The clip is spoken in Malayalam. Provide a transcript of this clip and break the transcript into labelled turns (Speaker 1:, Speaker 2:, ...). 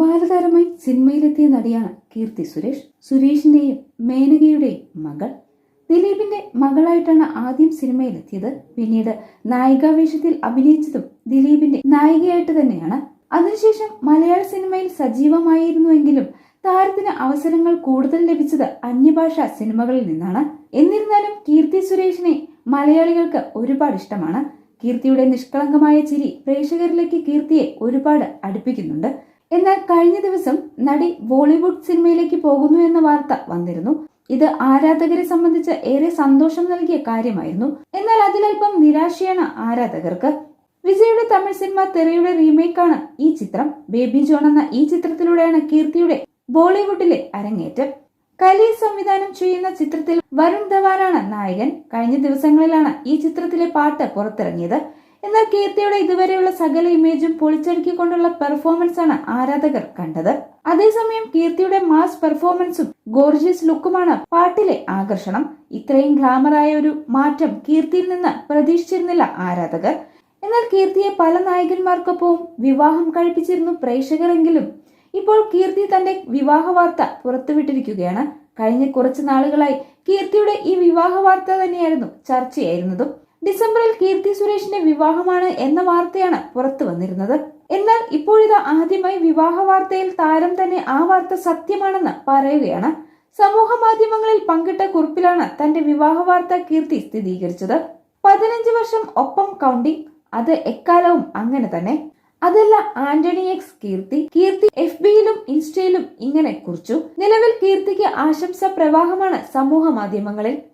Speaker 1: ബാലതാരമായി സിനിമയിലെത്തിയ നടിയാണ് കീർത്തി സുരേഷ്. സുരേഷിന്റെയും മേനകയുടെയും മകൾ. ദിലീപിന്റെ മകളായിട്ടാണ് ആദ്യം സിനിമയിലെത്തിയത്. പിന്നീട് നായികാവേഷത്തിൽ അഭിനയിച്ചതും ദിലീപിന്റെ നായികയായിട്ട് തന്നെയാണ്. അതിനുശേഷം മലയാള സിനിമയിൽ സജീവമായിരുന്നുവെങ്കിലും താരത്തിന് അവസരങ്ങൾ കൂടുതൽ ലഭിച്ചത് അന്യഭാഷാ സിനിമകളിൽ നിന്നാണ്. എന്നിരുന്നാലും കീർത്തി സുരേഷിനെ മലയാളികൾക്ക് ഒരുപാട് ഇഷ്ടമാണ്. കീർത്തിയുടെ നിഷ്കളങ്കമായ ചിരി പ്രേക്ഷകരിലേക്ക് കീർത്തിയെ ഒരുപാട് അടുപ്പിക്കുന്നുണ്ട്. എന്നാൽ കഴിഞ്ഞ ദിവസം നടി ബോളിവുഡ് സിനിമയിലേക്ക് പോകുന്നു എന്ന വാർത്ത വന്നിരുന്നു. ഇത് ആരാധകരെ സംബന്ധിച്ച് ഏറെ സന്തോഷം നൽകിയ കാര്യമായിരുന്നു. എന്നാൽ അതിലൽപ്പം നിരാശയാണ് ആരാധകർക്ക്. വിജയുടെ തമിഴ് സിനിമ തെറിയുടെ റീമേക്കാണ് ഈ ചിത്രം. ബേബി ജോൺ എന്ന ഈ ചിത്രത്തിലൂടെയാണ് കീർത്തിയുടെ ബോളിവുഡിലെ അരങ്ങേറ്റം. കലി സംവിധാനം ചെയ്യുന്ന ചിത്രത്തിൽ വരുൺ ധവാനാണ് നായകൻ. കഴിഞ്ഞ ദിവസങ്ങളിലാണ് ഈ ചിത്രത്തിലെ പാട്ട് പുറത്തിറങ്ങിയത്. എന്നാൽ കീർത്തിയുടെ ഇതുവരെയുള്ള സകല ഇമേജും പൊളിച്ചടുക്കിക്കൊണ്ടുള്ള പെർഫോമൻസ് ആണ് ആരാധകർ കണ്ടത്. അതേസമയം കീർത്തിയുടെ മാസ് പെർഫോമൻസും ഗോർജിയസ് ലുക്കുമാണ് പാട്ടിലെ ആകർഷണം. ഇത്രയും ഗ്ലാമറായ ഒരു മാറ്റം കീർത്തിയിൽ നിന്ന് പ്രതീക്ഷിച്ചിരുന്നില്ല ആരാധകർ. എന്നാൽ കീർത്തിയെ പല നായകന്മാർക്കൊപ്പവും വിവാഹം കഴിപ്പിച്ചിരുന്നു പ്രേക്ഷകരെങ്കിലും. ഇപ്പോൾ കീർത്തി തന്റെ വിവാഹ വാർത്ത പുറത്തുവിട്ടിരിക്കുകയാണ്. കഴിഞ്ഞ കുറച്ച് നാളുകളായി കീർത്തിയുടെ ഈ വിവാഹ വാർത്ത തന്നെയായിരുന്നു ചർച്ചയായിരുന്നതും. ഡിസംബറിൽ കീർത്തി സുരേഷിന്റെ വിവാഹമാണ് എന്ന വാർത്തയാണ് പുറത്തു വന്നിരുന്നത്. എന്നാൽ ഇപ്പോഴിത് ആദ്യമായി വിവാഹ വാർത്തയിൽ താരം തന്നെ ആ വാർത്ത സത്യമാണെന്ന് പറയുകയാണ്. സമൂഹ മാധ്യമങ്ങളിൽ പങ്കിട്ട കുറിപ്പിലാണ് തന്റെ വിവാഹ വാർത്ത കീർത്തി സ്ഥിരീകരിച്ചത്. പതിനഞ്ച് വർഷം ഒപ്പം കൗണ്ടിംഗ് അത് എക്കാലവും അങ്ങനെ തന്നെ. അതല്ല ആന്റണി എക്സ് കീർത്തി. കീർത്തി എഫ് ബിയിലും ഇൻസ്റ്റയിലും ഇങ്ങനെ കുറിച്ചു. നിലവിൽ കീർത്തിക്ക് ആശംസ പ്രവാഹമാണ് സമൂഹ മാധ്യമങ്ങളിൽ.